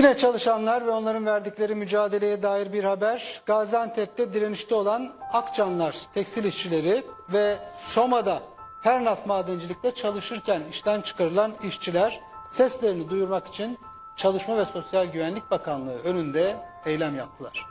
Yine çalışanlar ve onların verdikleri mücadeleye dair bir haber. Gaziantep'te direnişte olan Akcanlar tekstil işçileri ve Soma'da Fernas madencilikte çalışırken işten çıkarılan işçiler seslerini duyurmak için Çalışma ve Sosyal Güvenlik Bakanlığı önünde eylem yaptılar.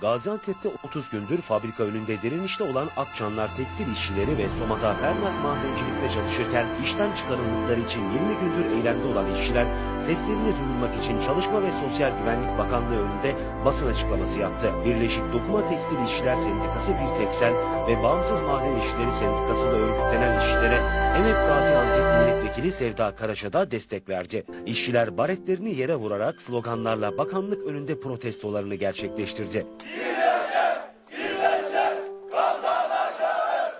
Gaziantep'te 30 gündür fabrika önünde direnişte olan Akçanlar tekstil işçileri ve Soma'da Fernaz madencilikte çalışırken işten çıkarıldıkları için 20 gündür eylemde olan işçiler seslerini duyurmak için Çalışma ve Sosyal Güvenlik Bakanlığı önünde basın açıklaması yaptı. Birleşik Dokuma Tekstil İşçiler Sendikası bir teksen ve Bağımsız Maden İşçileri Sendikası'nda örgütlenen işçilere Emek Gaziantep Milletvekili Sevda Karaş'a da destek verdi. İşçiler baretlerini yere vurarak sloganlarla bakanlık önünde protestolarını gerçekleştirdi.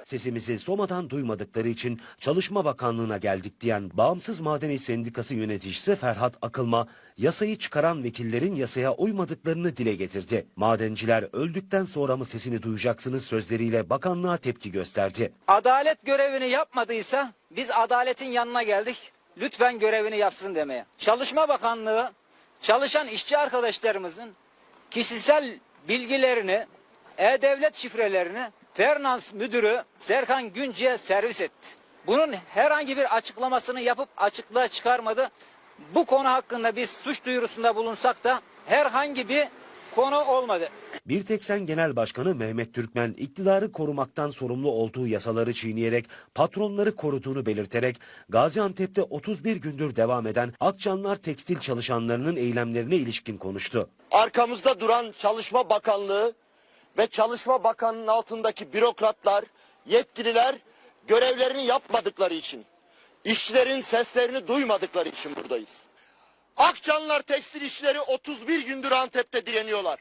Sesimizi Soma'dan duymadıkları için Çalışma Bakanlığı'na geldik diyen Bağımsız Maden İş Sendikası yöneticisi Ferhat Akılma, yasayı çıkaran vekillerin yasaya uymadıklarını dile getirdi. Madenciler öldükten sonra mı sesini duyacaksınız sözleriyle bakanlığa tepki gösterdi. adalet görevini yapmadıysa biz adaletin yanına geldik. Lütfen görevini yapsın demeye. Çalışma Bakanlığı çalışan işçi arkadaşlarımızın kişisel bilgilerini, e-devlet şifrelerini Fernans müdürü Serkan Güncü'ye servis etti. Bunun herhangi bir açıklamasını yapıp açıklığa çıkarmadı. Bu konu hakkında biz suç duyurusunda bulunsak da herhangi bir konu olmadı. Bir Teksen Genel Başkanı Mehmet Türkmen iktidarı korumaktan sorumlu olduğu yasaları çiğneyerek patronları koruduğunu belirterek Gaziantep'te 31 gündür devam eden Akçanlar tekstil çalışanlarının eylemlerine ilişkin konuştu. arkamızda duran Çalışma Bakanlığı ve Çalışma Bakanlığı'nın altındaki bürokratlar, yetkililer görevlerini yapmadıkları için, işçilerin seslerini duymadıkları için buradayız. Akçanlar Tekstil işçileri 31 gündür Antep'te direniyorlar.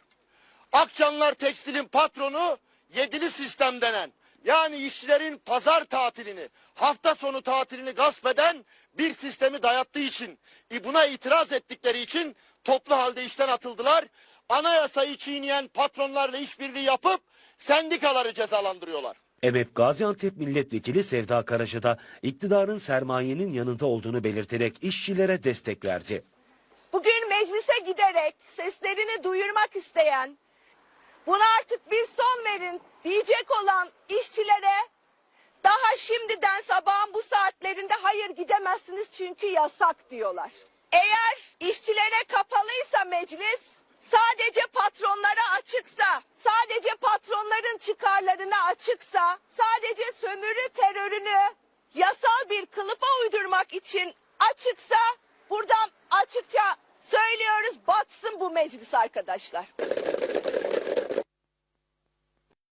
Akçanlar Tekstil'in patronu yedili sistem denen yani işçilerin pazar tatilini, hafta sonu tatilini gasp eden bir sistemi dayattığı için, e, buna itiraz ettikleri için toplu halde işten atıldılar. Anayasayı çiğneyen patronlarla işbirliği yapıp sendikaları cezalandırıyorlar. EMEP Gaziantep Milletvekili Sevda Karaca da iktidarın sermayenin yanında olduğunu belirterek işçilere destek verdi. Bugün meclise giderek seslerini duyurmak isteyen, buna artık bir son verin diyecek olan işçilere daha şimdiden sabahın bu saatlerinde hayır gidemezsiniz çünkü yasak diyorlar. Eğer işçilere kapalıysa meclis, sadece patronlara açıksa, sadece patronların çıkarlarına açıksa, sadece sömürü terörünü yasal bir kılıfa uydurmak için açıksa buradan açıkça söylüyoruz batsın bu meclis arkadaşlar.